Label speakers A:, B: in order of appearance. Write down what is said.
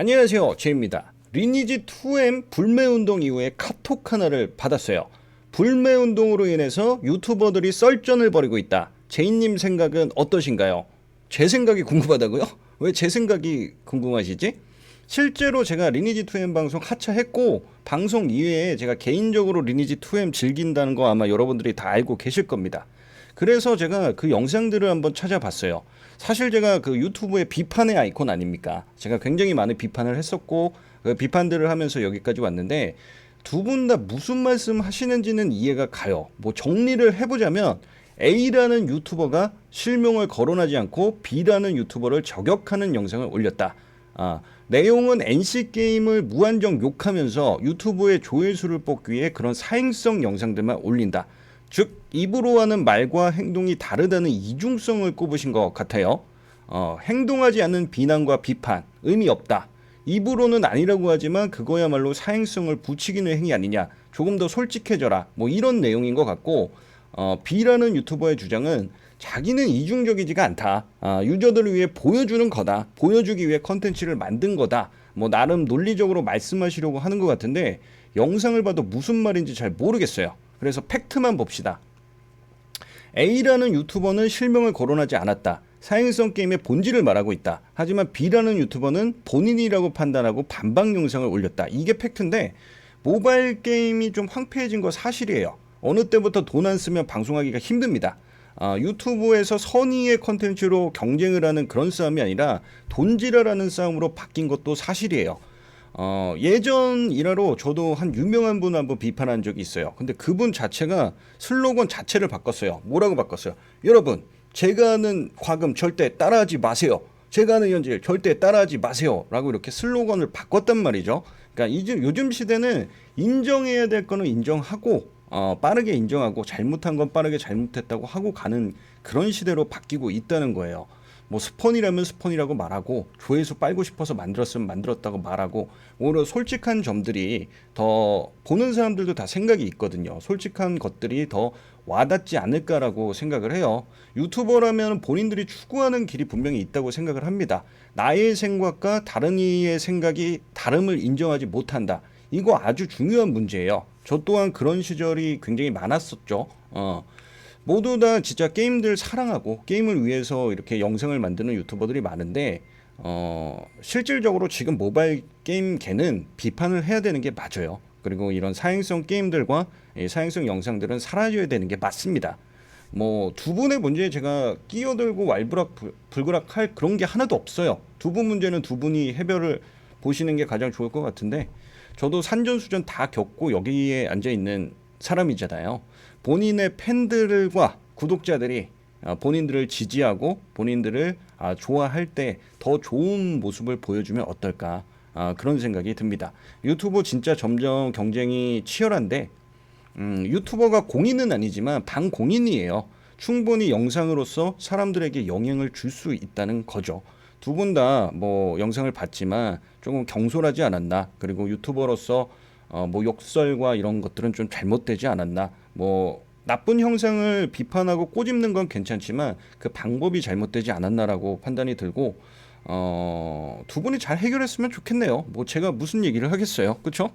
A: 안녕하세요. 제입니다. 리니지 2M 불매 운동 이후에 카톡 하나를 받았어요. 불매 운동으로 인해서 유튜버들이 썰전을 벌이고 있다. 제이님 생각은 어떠신가요? 제 생각이 궁금하다고요? 왜 제 생각이 궁금하시지? 실제로 제가 리니지 2M 방송 하차했고 방송 이외에 제가 개인적으로 리니지 2M 즐긴다는 거 아마 여러분들이 다 알고 계실 겁니다. 그래서 제가 그 영상들을 한번 찾아봤어요. 사실 제가 그 유튜브의 비판의 아이콘 아닙니까? 제가 굉장히 많은 비판을 했었고 그 비판들을 하면서 여기까지 왔는데 두 분 다 무슨 말씀 하시는지는 이해가 가요. 뭐 정리를 해보자면 A라는 유튜버가 실명을 거론하지 않고 B라는 유튜버를 저격하는 영상을 올렸다. 아, 내용은 NC 게임을 무한정 욕하면서 유튜브의 조회수를 뽑기 위해 그런 사행성 영상들만 올린다. 즉 입으로 하는 말과 행동이 다르다는 이중성을 꼽으신 것 같아요. 어, 행동하지 않는 비난과 비판 의미 없다. 입으로는 아니라고 하지만 그거야말로 사행성을 부추기는 행위 아니냐. 조금 더 솔직해져라. 뭐 이런 내용인 것 같고 어, B라는 유튜버의 주장은 자기는 이중적이지가 않다. 아, 유저들을 위해 보여주는 거다. 보여주기 위해 컨텐츠를 만든 거다. 뭐 나름 논리적으로 말씀하시려고 하는 것 같은데 영상을 봐도 무슨 말인지 잘 모르겠어요. 그래서 팩트만 봅시다. A라는 유튜버는 실명을 거론하지 않았다. 사행성 게임의 본질을 말하고 있다. 하지만 B라는 유튜버는 본인이라고 판단하고 반박 영상을 올렸다. 이게 팩트인데 모바일 게임이 좀 황폐해진 거 사실이에요. 어느 때부터 돈 안 쓰면 방송하기가 힘듭니다. 아, 유튜브에서 선의의 컨텐츠로 경쟁을 하는 그런 싸움이 아니라 돈지랄하는 싸움으로 바뀐 것도 사실이에요. 어, 예전 일화로 저도 한 유명한 분 한번 비판한 적이 있어요. 근데 그분 자체가 슬로건 자체를 바꿨어요. 뭐라고 바꿨어요? 여러분, 제가 하는 과금 절대 따라하지 마세요. 제가 하는 현질 절대 따라하지 마세요. 라고 이렇게 슬로건을 바꿨단 말이죠. 그러니까 이제 요즘 시대는 인정해야 될 거는 인정하고 어, 빠르게 인정하고 잘못한 건 빠르게 잘못했다고 하고 가는 그런 시대로 바뀌고 있다는 거예요. 뭐 스폰이라면 스폰이라고 말하고 조회수 빨고 싶어서 만들었으면 만들었다고 말하고 오히려 솔직한 점들이 더 보는 사람들도 다 생각이 있거든요. 솔직한 것들이 더 와닿지 않을까라고 생각을 해요. 유튜버라면 본인들이 추구하는 길이 분명히 있다고 생각을 합니다. 나의 생각과 다른 이의 생각이 다름을 인정하지 못한다. 이거 아주 중요한 문제예요. 저 또한 그런 시절이 굉장히 많았었죠. 어. 모두 다 진짜 게임들 사랑하고 게임을 위해서 이렇게 영상을 만드는 유튜버들이 많은데 어, 실질적으로 지금 모바일 게임계는 비판을 해야 되는 게 맞아요. 그리고 이런 사행성 게임들과 이 사행성 영상들은 사라져야 되는 게 맞습니다. 뭐 두 분의 문제에 제가 끼어들고 왈부락 불- 불그락 할 그런 게 하나도 없어요. 두 분 문제는 두 분이 해결을 보시는 게 가장 좋을 것 같은데 저도 산전수전 다 겪고 여기에 앉아 있는 사람이잖아요. 본인의 팬들과 구독자들이 어, 본인들을 지지하고 본인들을 아, 좋아할 때 더 좋은 모습을 보여주면 어떨까 아, 그런 생각이 듭니다. 유튜브 진짜 점점 경쟁이 치열한데 음, 유튜버가 공인은 아니지만 반공인이에요. 충분히 영상으로서 사람들에게 영향을 줄 수 있다는 거죠. 두 분 다 뭐 영상을 봤지만 조금 경솔하지 않았나 그리고 유튜버로서 어, 뭐 욕설과 이런 것들은 좀 잘못되지 않았나 뭐 나쁜 형상을 비판하고 꼬집는 건 괜찮지만 그 방법이 잘못되지 않았나라고 판단이 들고 어, 두 분이 잘 해결했으면 좋겠네요. 뭐 제가 무슨 얘기를 하겠어요, 그렇죠?